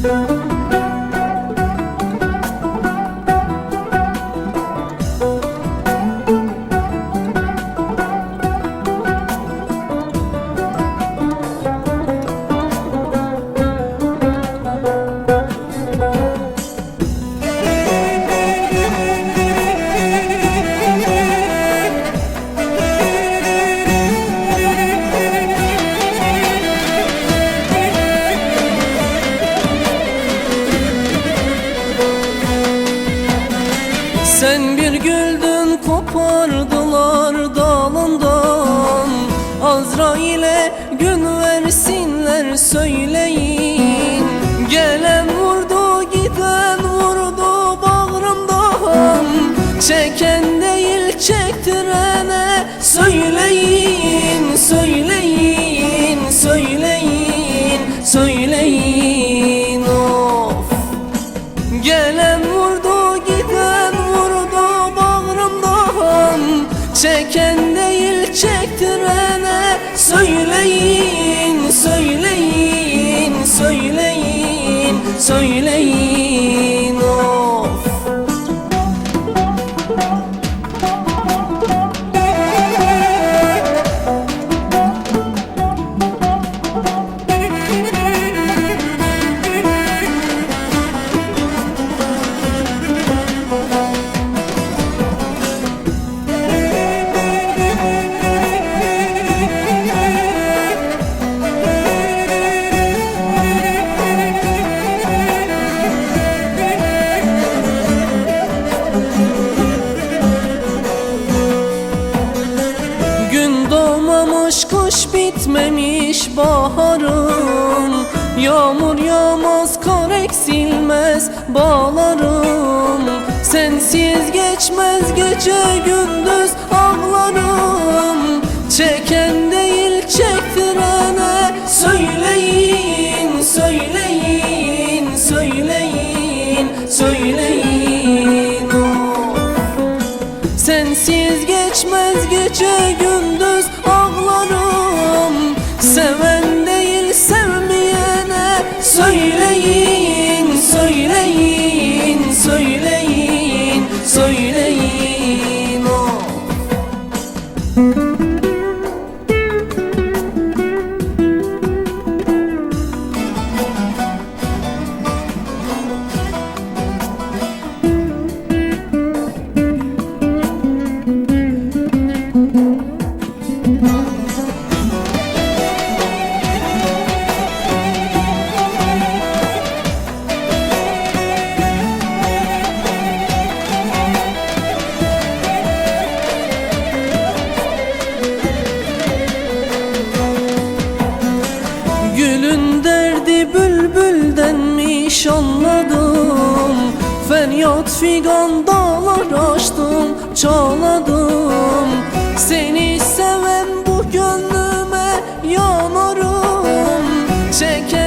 Música Güldün kopardılar dalından. Azrail'e gün versinler söyleyin. Gelen vurdu giden vurdu bağrımdan. Çeken değil çektirene Söyleyin Çeken değil çektirene Söyleyin söyleyin söyleyin söyleyin doğmamış kış bitmemiş baharım Yağmur yağmaz kar eksilmez bağlarım Sensiz geçmez gece gündüz ağlarım Çeken Sensiz geçmez gece gündüz ağlarım. Seven değil sevmeyene Söyleyin, Hayat figan dağlar açtım çaladım. Seni seven bu gönlüme yanarım. Çeker